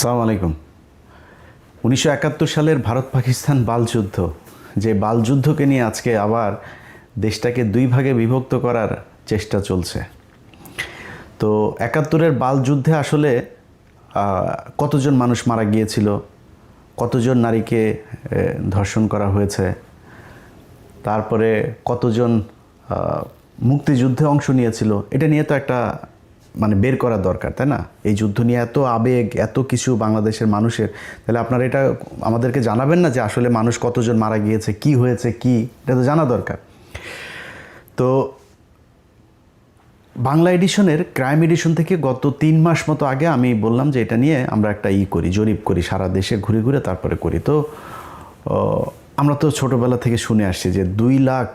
আসসালামু আলাইকুম। উনিশশো একাত্তর সালের ভারত পাকিস্তান বালযুদ্ধ যে বালযুদ্ধকে নিয়ে আজকে আবার দেশটাকে দুই ভাগে বিভক্ত করার চেষ্টা চলছে। তো একাত্তরের বালযুদ্ধে আসলে কতজন মানুষ মারা গিয়েছিল, কতজন নারীকে ধর্ষণ করা হয়েছে, তারপরে কতজন মুক্তিযুদ্ধে অংশ নিয়েছিল, এটা নিয়ে তো একটা মানে বের করা দরকার, তাই না? এই যুদ্ধ নিয়ে এত আবেগ, এত কিছু বাংলাদেশের মানুষের, তাহলে আপনারা এটা আমাদেরকে জানাবেন না যে আসলে মানুষ কতজন মারা গিয়েছে, কি হয়েছে, কি? এটা তো জানা দরকার। তো বাংলা এডিশনের ক্রাইম এডিশন থেকে গত তিন মাস মতো আগে আমি বললাম যে এটা নিয়ে আমরা একটা ই করি, জরিপ করি, সারা দেশে ঘুরে ঘুরে তারপরে করি। তো আমরা তো ছোটোবেলা থেকে শুনে আসছি যে দুই লাখ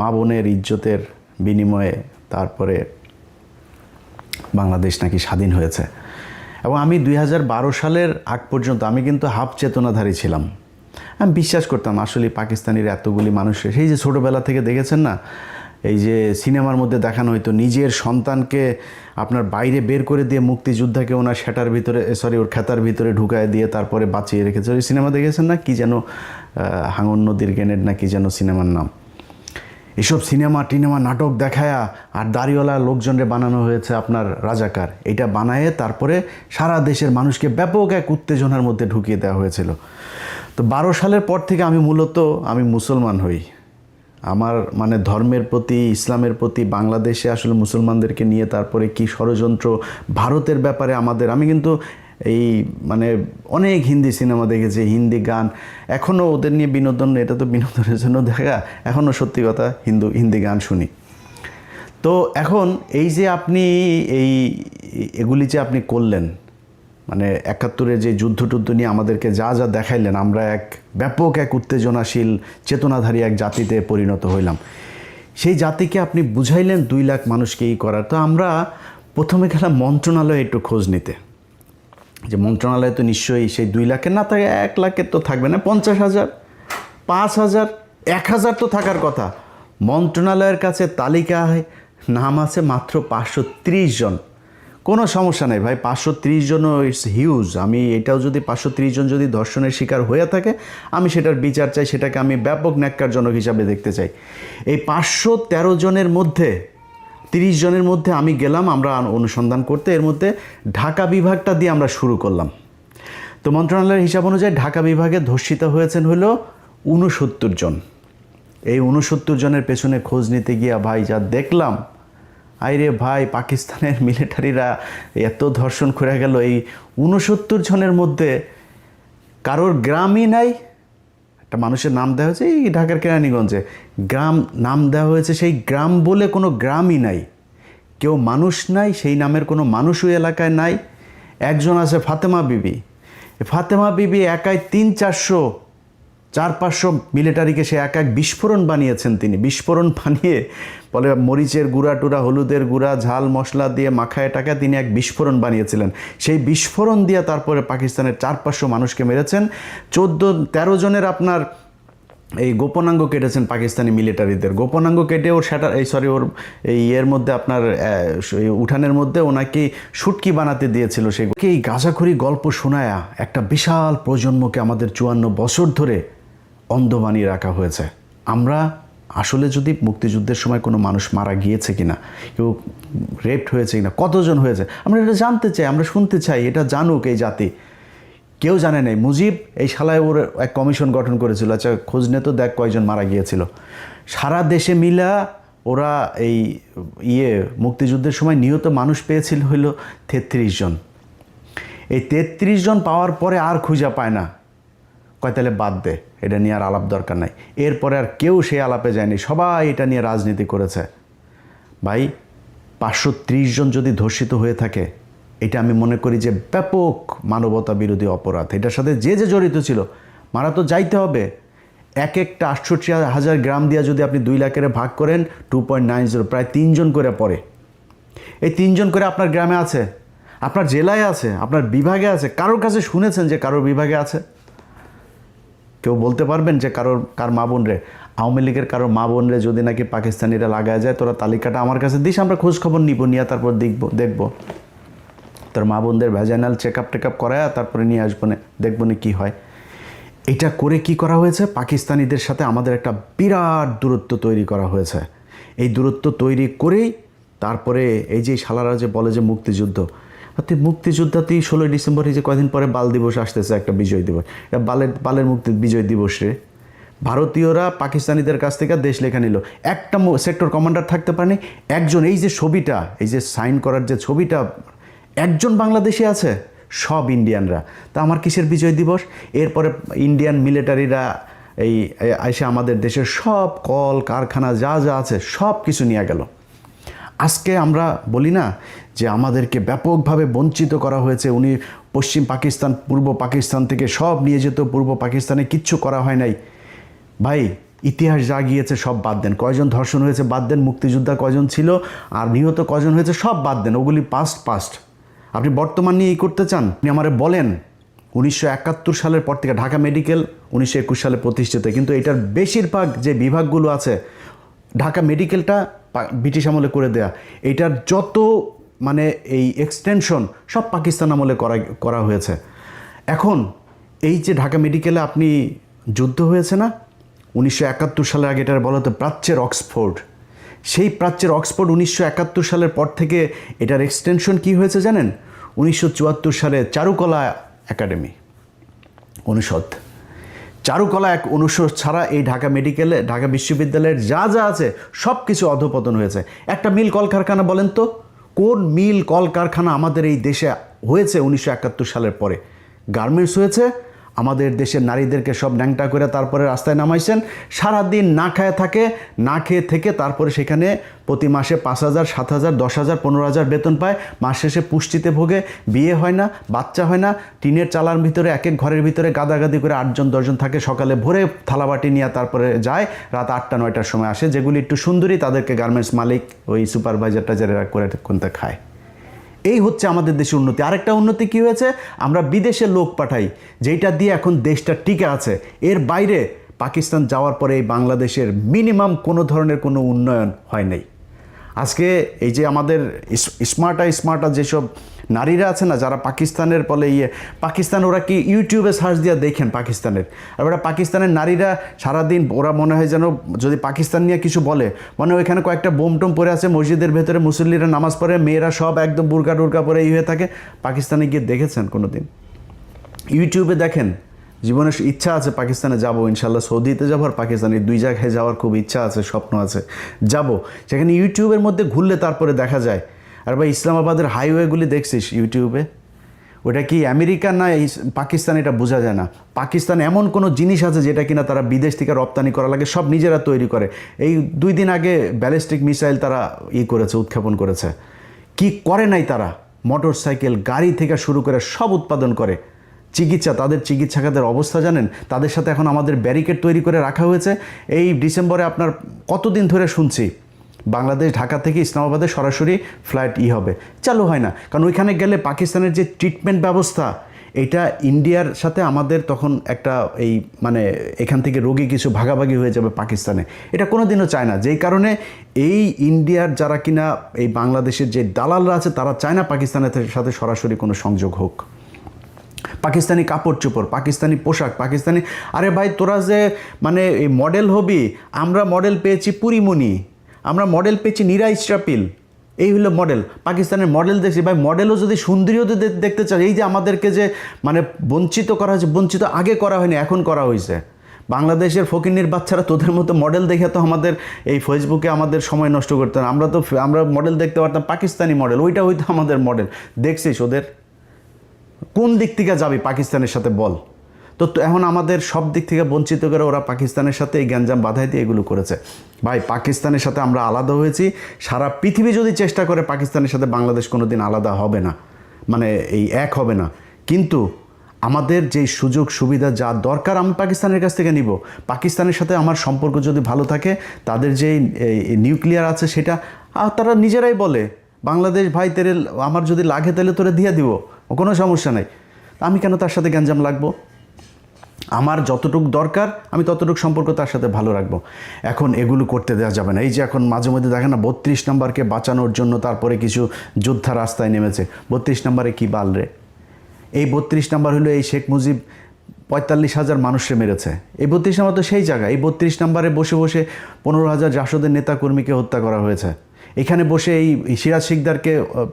মা বোনের ইজ্জতের বিনিময়ে তারপরে বাংলাদেশ নাকি স্বাধীন হয়েছে। এবং আমি দুই হাজার বারো সালের আগ পর্যন্ত আমি কিন্তু হাফ চেতনাধারী ছিলাম। আমি বিশ্বাস করতাম, আসলে পাকিস্তানির এতগুলি মানুষের সেই যে ছোটোবেলা থেকে দেখেছেন না, এই যে সিনেমার মধ্যে দেখানো হয়তো নিজের সন্তানকে আপনার বাইরে বের করে দিয়ে মুক্তিযোদ্ধাকে ওনার সেটার ভিতরে সরি ওর খেতার ভিতরে ঢুকায় দিয়ে তারপরে বাঁচিয়ে রেখেছে। ওই সিনেমা দেখেছেন না? কি যেন হাঙর নদীর গ্রেনেড না কি যেন সিনেমার নাম। এসব সিনেমা, টিনেমা, নাটক দেখায়া আর দাড়িওয়ালা লোকজনরে বানানো হয়েছে আপনার রাজাকার। এটা বানায়ে তারপরে সারা দেশের মানুষকে ব্যাপক এক উত্তেজনার মধ্যে ঢুকিয়ে দেওয়া হয়েছিল। তো বারো সালের পর থেকে আমি মূলত আমি মুসলমান হই। আমার মানে ধর্মের প্রতি, ইসলামের প্রতি, বাংলাদেশে আসলে মুসলমানদেরকে নিয়ে তারপরে কি ষড়যন্ত্র, ভারতের ব্যাপারে আমাদের, আমি কিন্তু এই মানে অনেক হিন্দি সিনেমা দেখেছি, হিন্দি গান। এখনও ওদের নিয়ে বিনোদন, এটা তো বিনোদনের জন্য দেখা। এখনও সত্যি কথা, হিন্দু, হিন্দি গান শুনি। তো এখন এই যে আপনি এই, এগুলি যে আপনি করলেন মানে একাত্তরে যে যুদ্ধ টুদ্ধ নিয়ে আমাদেরকে যা যা দেখাইলেন, আমরা এক ব্যাপক এক উত্তেজনাশীল, চেতনাধারী এক জাতিতে পরিণত হইলাম। সেই জাতিকে আপনি বুঝাইলেন দুই লাখ মানুষকে এই করার। তো আমরা প্রথমে গেলাম মন্ত্রণালয়ে একটু খোঁজ নিতে। যে মন্ত্রণালয় তো নিশ্চয়ই সেই দুই লাখের না থাকে এক লাখের তো থাকবে না, পঞ্চাশ হাজার, পাঁচ হাজার, এক হাজার তো থাকার কথা। মন্ত্রণালয়ের কাছে তালিকায় নাম আছে মাত্র পাঁচশো ত্রিশ জন। কোনো সমস্যা নেই ভাই, পাঁচশো ত্রিশ জনও ইটস হিউজ আমি এটাও যদি পাঁচশো ত্রিশ জন যদি ধর্ষণের শিকার হয়ে থাকে, আমি সেটার বিচার চাই, সেটাকে আমি ব্যাপক ন্যাক্কারজনক হিসাবে দেখতে চাই। এই পাঁচশো তেরো জনের মধ্যে তিরিশ জনের মধ্যে আমি গেলাম, আমরা অনুসন্ধান করতে। এর মধ্যে ঢাকা বিভাগটা দিয়ে আমরা শুরু করলাম। তো মন্ত্রণালয়ের হিসাব অনুযায়ী ঢাকা বিভাগে ধর্ষিত হয়েছেন হলো উনসত্তর জন। এই উনসত্তর জনের পেছনে খোঁজ নিতে গিয়া ভাই যা দেখলাম, আইরে ভাই, পাকিস্তানের মিলিটারিরা এত ধর্ষণ করে গেল। এই উনসত্তর জনের মধ্যে কারোর গ্রামই নাই একটা মানুষের নাম দেওয়া হয়েছে এই ঢাকার কেরানীগঞ্জে। গ্রাম নাম দেওয়া হয়েছে সেই গ্রাম বলে কোনো গ্রামই নাই। কেউ মানুষ নাই, সেই নামের কোনো মানুষও এলাকায় নাই। একজন আছে ফাতেমা বিবি। ফাতেমা বিবি একাই তিন চারশো চার পাঁচশো মিলিটারিকে সে এক এক বিস্ফোরণ বানিয়েছেন তিনি। বিস্ফোরণ বানিয়ে বলে মরিচের গুঁড়া টুরা হলুদের গুঁড়া, ঝাল মশলা দিয়ে মাখায় টাকা তিনি এক বিস্ফোরণ বানিয়েছিলেন। সেই বিস্ফোরণ দিয়ে তারপরে পাকিস্তানের চার পাঁচশো মানুষকে মেরেছেন। চোদ্দ, তেরো জনের আপনার এই গোপনাঙ্গ কেটেছেন পাকিস্তানি মিলিটারিদের গোপনাঙ্গ কেটে ওর সেটা, এই সরি ওর এই ইয়ের মধ্যে আপনার উঠানের মধ্যে ওনাকে শুটকি বানাতে দিয়েছিল সেই এই গাঁজাখড়ি গল্প শোনায়া একটা বিশাল প্রজন্মকে আমাদের চুয়ান্ন বছর ধরে অন্ধ বানিয়ে রাখা হয়েছে। আমরা আসলে যদি মুক্তিযুদ্ধের সময় কোনো মানুষ মারা গিয়েছে কিনা, কেউ রেপড হয়েছে কিনা, কতজন হয়েছে, আমরা এটা জানতে চাই, আমরা শুনতে চাই, এটা জানুক এই জাতি। কেউ জানে নাই, মুজিব এই শালায় ওর এক কমিশন গঠন করেছিল আচ্ছা খোঁজ নে তো দেখ কয়জন মারা গিয়েছিল। সারা দেশে মিলা ওরা এই ইয়ে মুক্তিযুদ্ধের সময় নিহত মানুষ পেয়েছিল হইল তেত্রিশ জন। এই তেত্রিশ জন পাওয়ার পরে আর খুঁজা পায় না। কয়, তাহলে বাদ দে, এটা নিয়ে আর আলাপ দরকার নাই। এরপরে আর কেউ সেই আলাপে যায়নি, সবাই এটা নিয়ে রাজনীতি করেছে। ভাই, পাঁচশো ত্রিশ জন যদি ধর্ষিত হয়ে থাকে, এটা আমি মনে করি যে ব্যাপক মানবতা বিরোধী অপরাধ। এটার সাথে যে যে জড়িত ছিল, মারা তো যাইতে হবে। এক একটা আটষট্টি হাজার গ্রাম দিয়া যদি আপনি দুই লাখের ভাগ করেন, টু পয়েন্ট নাইন জিরো, প্রায় তিনজন করে পড়ে। এই তিনজন করে আপনার গ্রামে আছে, আপনার জেলায় আছে, আপনার বিভাগে আছে, কারোর কাছে শুনেছেন যে কারোর বিভাগে আছে? কেউ বলতে পারবেন যে কারোর, কার মা বোন রে? আওয়ামী লীগের কারোর মা বোন রে যদি নাকি পাকিস্তানিরা লাগায় যায়, তোরা তালিকাটা আমার কাছে দিস, আমরা খোঁজ খবর নিব, নিয়ে তারপর দেখব দেখব। তার মা বোনদের vaginal check up take up করায় তারপরে নিয়ে আসব না, দেখব না কী হয়। এটা করে কি করা হয়েছে? পাকিস্তানিদের সাথে আমাদের একটা বিরাট দূরত্ব তৈরি করা হয়েছে। এই দূরত্ব তৈরি করেই তারপরে এই যে শালারা যে বলে যে মুক্তিযুদ্ধ অর্থাৎ মুক্তিযোদ্ধাতেই ষোলোই ডিসেম্বর, এই যে কয়দিন পরে বাল দিবস আসতেছে, একটা বিজয় দিবস। এটা বালের বালের মুক্তি বিজয় দিবসে। ভারতীয়রা পাকিস্তানিদের কাছ থেকে দেশ লেখা নিল। একটা সেক্টর কমান্ডার থাকতে পারেনি। একজন, এই যে ছবিটা, এই যে সাইন করার যে ছবিটা, একজন বাংলাদেশে আছে, সব ইন্ডিয়ানরা। তা আমার কিসের বিজয় দিবস? এরপরে ইন্ডিয়ান মিলিটারিরা এই এসে আমাদের দেশের সব কল, কারখানা, যা যা আছে সব কিছু নিয়ে গেল। আজকে আমরা বলি না যে আমাদেরকে ব্যাপকভাবে বঞ্চিত করা হয়েছে। উনি পশ্চিম পাকিস্তান, পূর্ব পাকিস্তান থেকে সব নিয়ে যেত, পূর্ব পাকিস্তানে কিচ্ছু করা হয় নাই। ভাই, ইতিহাস যা গিয়েছে সব বাদ দেন। কয়জন ধর্ষণ হয়েছে, বাদ দেন। মুক্তিযোদ্ধা কয়জন ছিল, আর নিহত কয়জন হয়েছে, সব বাদ দেন। ওগুলি পাস্ট পাস্ট আপনি বর্তমান নিয়ে এই করতে চান? আপনি আমারে বলেন, উনিশশো একাত্তর সালের পর থেকে ঢাকা মেডিকেল, উনিশশো একুশ সালে প্রতিষ্ঠিত। কিন্তু এটার বেশিরভাগ যে বিভাগগুলো আছে, ঢাকা মেডিকেলটা ব্রিটিশ আমলে করে দেয়া। এটার যত মানে এই এক্সটেনশন সব পাকিস্তান আমলে করা করা হয়েছে। এখন এই যে ঢাকা মেডিকেলে আপনি যুদ্ধ হয়েছে না, উনিশশো একাত্তর সালের আগে এটার বলা হতো প্রাচ্যের অক্সফোর্ড। সেই প্রাচ্যের অক্সফোর্ড উনিশশো একাত্তর সালের পর থেকে এটার এক্সটেনশন কি হয়েছে জানেন? উনিশশো চুয়াত্তর সালে চারুকলা একাডেমি। অনুষদ। চারুকলা এক অনুষদ ছাড়া এই ঢাকা মেডিকেলে ঢাকা বিশ্ববিদ্যালয়ের যা যা আছে সব কিছু অধপতন হয়েছে। একটা মিল কলকারখানা বলেন তো কোন মিল কলকারখানা আমাদের এই দেশে হয়েছে উনিশশো একাত্তর সালের পরে? গার্মেন্টস হয়েছে আমাদের দেশের নারীদেরকে সব ন্যাংটা করে তারপরে রাস্তায় নামাইছেন। সারাদিন না খায় থাকে, না খেয়ে থেকে তারপরে সেখানে প্রতি মাসে পাঁচ হাজার, সাত হাজার, দশ হাজার, পনেরো হাজার বেতন পায়। মাস শেষে পুষ্টিতে ভোগে, বিয়ে হয় না, বাচ্চা হয় না, টিনের চালার ভিতরে, এক এক ঘরের ভিতরে গাদাগাদি করে আটজন, দশজন থাকে, সকালে ভোরে থালাবাটি নিয়ে তারপরে যায়, রাত আটটা, নয়টার সময় আসে, যেগুলি একটু সুন্দরী, তাদেরকে গার্মেন্টস মালিক ওই সুপারভাইজার টাইজারেরা করে, কোনটা খায়। এই হচ্ছে আমাদের দেশের উন্নতি। আরেকটা উন্নতি কি হয়েছে? আমরা বিদেশে লোক পাঠাই যেটা দিয়ে এখন দেশটা টিকে আছে। এর বাইরে পাকিস্তান যাওয়ার পরে এই বাংলাদেশের মিনিমাম কোনো ধরনের কোনো উন্নয়ন হয় নাই। আজকে এই যে আমাদের স্মার্টা স্মার্টা যেসব নারীরা আছে না, যারা পাকিস্তানের বলে ইয়ে পাকিস্তান ওরা কি ইউটিউবে সার্চ দিয়ে দেখেন পাকিস্তানের। আর ওরা পাকিস্তানের নারীরা সারাদিন, ওরা মনে হয় যেন যদি পাকিস্তান নিয়ে কিছু বলে মানে ওইখানে কয়েকটা বোম টোম পরে আছে, মসজিদের ভেতরে মুসল্লিরা নামাজ পড়ে, মেয়েরা সব একদম বুরকা টুরকা পরে ই হয়ে থাকে। পাকিস্তানে গিয়ে দেখেছেন কোনো দিন ইউটিউবে দেখেন জীবনের ইচ্ছা আছে পাকিস্তানে যাব, ইনশাল্লাহ সৌদিতে যাব আর পাকিস্তানে দুই জায়গায় যাওয়ার খুব ইচ্ছা আছে, স্বপ্ন আছে, যাব। সেখানে ইউটিউবের মধ্যে ঘুরলে তারপরে দেখা যায় আর ভাই, ইসলামাবাদের হাইওয়েগুলি দেখছিস ইউটিউবে? ওটা কি আমেরিকা না পাকিস্তান, এটা বোঝা যায় না। পাকিস্তান এমন কোনো জিনিস আছে যেটা কিনা তারা বিদেশ থেকে রপ্তানি করা লাগে, সব নিজেরা তৈরি করে। এই দুই দিন আগে ব্যালিস্টিক মিসাইল তারা ই করেছে, উৎক্ষেপণ করেছে। কি করে নাই তারা? মোটর সাইকেল গাড়ি থেকে শুরু করে সব উৎপাদন করে। চিকিৎসা, তাদের চিকিৎসা খাতের অবস্থা জানেন? তাদের সাথে এখন আমাদের ব্যারিকেড তৈরি করে রাখা হয়েছে। এই ডিসেম্বরে আপনার কতদিন ধরে শুনছি বাংলাদেশ, ঢাকা থেকে ইসলামাবাদে সরাসরি ফ্লাইট ই হবে। চালু হয় না। কারণ ওইখানে গেলে পাকিস্তানের যে ট্রিটমেন্ট ব্যবস্থা, এটা ইন্ডিয়ার সাথে আমাদের তখন একটা এই মানে এখান থেকে রোগী কিছু ভাগাভাগি হয়ে যাবে পাকিস্তানে। এটা কোনো দিনও চায় না। যেই কারণে এই ইন্ডিয়ার যারা কিনা এই বাংলাদেশের যে দালালরা আছে, তারা চায় না পাকিস্তানের সাথে সরাসরি কোনো সংযোগ হোক। পাকিস্তানি কাপড় চোপড়, পাকিস্তানি পোশাক, পাকিস্তানি আরে ভাই, তোরা যে মানে এই মডেল হবি, আমরা মডেল পেয়েছি পুরিমণি। আমরা মডেল পেয়েছি নীরা ইস্রাপিল এই হলো মডেল পাকিস্তানের মডেল দেখছি। ভাই মডেলও যদি সুন্দরীও দেখতে চাই এই যে আমাদেরকে যে মানে বঞ্চিত করা হয়েছে, বঞ্চিত আগে করা হয়নি, এখন করা হয়েছে। বাংলাদেশের ফকিন্নির বাচ্চারা তোদের মতো মডেল দেখে তো আমাদের এই ফেসবুকে আমাদের সময় নষ্ট করতে আমরা তো আমরা মডেল দেখতে পারতাম, পাকিস্তানি মডেল ওইটা হয়তো আমাদের মডেল দেখছিস ওদের? কোন দিক থেকে যাবে পাকিস্তানের সাথে বল? তো এখন আমাদের সব দিক থেকে বঞ্চিত করে ওরা পাকিস্তানের সাথে এই গ্যাঞ্জাম বাধাই দিয়ে এগুলো করেছে। ভাই, পাকিস্তানের সাথে আমরা আলাদা হয়েছি। সারা পৃথিবী যদি চেষ্টা করে পাকিস্তানের সাথে বাংলাদেশ কোনো দিন আলাদা হবে না মানে এই এক হবে না। কিন্তু আমাদের যে সুযোগ, সুবিধা, যা দরকার আমি পাকিস্তানের কাছ থেকে নিব। পাকিস্তানের সাথে আমার সম্পর্ক যদি ভালো থাকে, তাদের যে নিউক্লিয়ার আছে সেটা তারা নিজেরাই বলে, বাংলাদেশ, ভাই, তেরে, আমার যদি লাগে তাহলে তোরে দিয়ে দিব, কোনো সমস্যা নাই। আমি কেন তার সাথে গ্যাঞ্জাম লাগবো? আমার যতটুকু দরকার, আমি ততটুকু সম্পর্ক তার সাথে ভালো রাখব। এখন এগুলো করতে দেওয়া যাবে না। এই যে এখন মাঝে মধ্যে দেখেন না, বত্রিশ নম্বরকে বাঁচানোর জন্য তারপরে কিছু যোদ্ধা রাস্তায় নেমেছে। বত্রিশ নম্বরে কি বাল রে? এই বত্রিশ নাম্বার হলো এই শেখ মুজিব পঁয়তাল্লিশ হাজার মানুষকে মেরেছে। এই বত্রিশ নাম্বার তো সেই জায়গা। এই বত্রিশ নাম্বারে বসে বসে পনেরো হাজার জাসদের নেতাকর্মীকে হত্যা করা হয়েছে। এখানে বসে এই সিরাজ শিকদারকে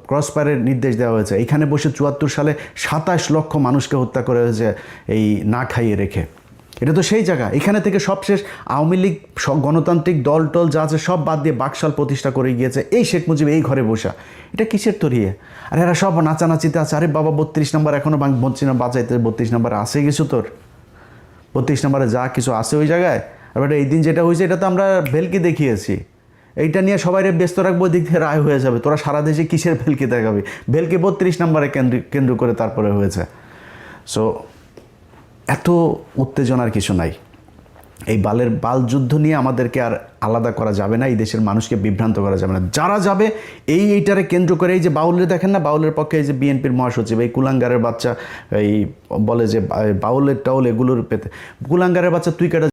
ক্রস ফায়ারের নির্দেশ দেওয়া হয়েছে। এখানে বসে চুয়াত্তর সালে সাতাশ লক্ষ মানুষকে হত্যা করা হয়েছে এই না খাইয়ে রেখে। এটা তো সেই জায়গা। এখানে থেকে সবশেষ আওয়ামী লীগ গণতান্ত্রিক দল টল যা আছে সব বাদ দিয়ে বাকশাল প্রতিষ্ঠা করে গিয়েছে। এই শেখ মুজিব এই ঘরে বসা। এটা কিসের তরিয়ে আর এরা সব নাচানাচিতে আছে। আরে বাবা, বত্রিশ নম্বর এখনও বলছি না বাঁচাইতে, বত্রিশ নম্বরে আছে কিছু তোর? বত্রিশ নম্বরে যা কিছু আছে ওই জায়গায়। আর এই দিন যেটা হয়েছে, এটা তো আমরা ভেলকি দেখিয়েছি। এইটা নিয়ে সবাই ব্যস্ত রাখব দিক থেকে রায় হয়ে যাবে। তোরা সারা দেশে কিসের ভেলকি দেখাবি? ভেলকি বত্রিশ নম্বরে কেন্দ্র কেন্দ্র করে তারপরে হয়েছে। সো এত উত্তেজনার কিছু নাই। এই বালের, বাল যুদ্ধ নিয়ে আমাদেরকে আর আলাদা করা যাবে না, এই দেশের মানুষকে বিভ্রান্ত করা যাবে না। যারা যাবে, এই এইটারে কেন্দ্র করে, এই যে বাউলের দেখেন না, বাউলের পক্ষে এই যে বিএনপির মহাসচিব, এই কুলাঙ্গারের বাচ্চা, এই বলে যে বাউলের টাউল এগুলোর পেতে কুলাঙ্গারের বাচ্চা তুই কেটে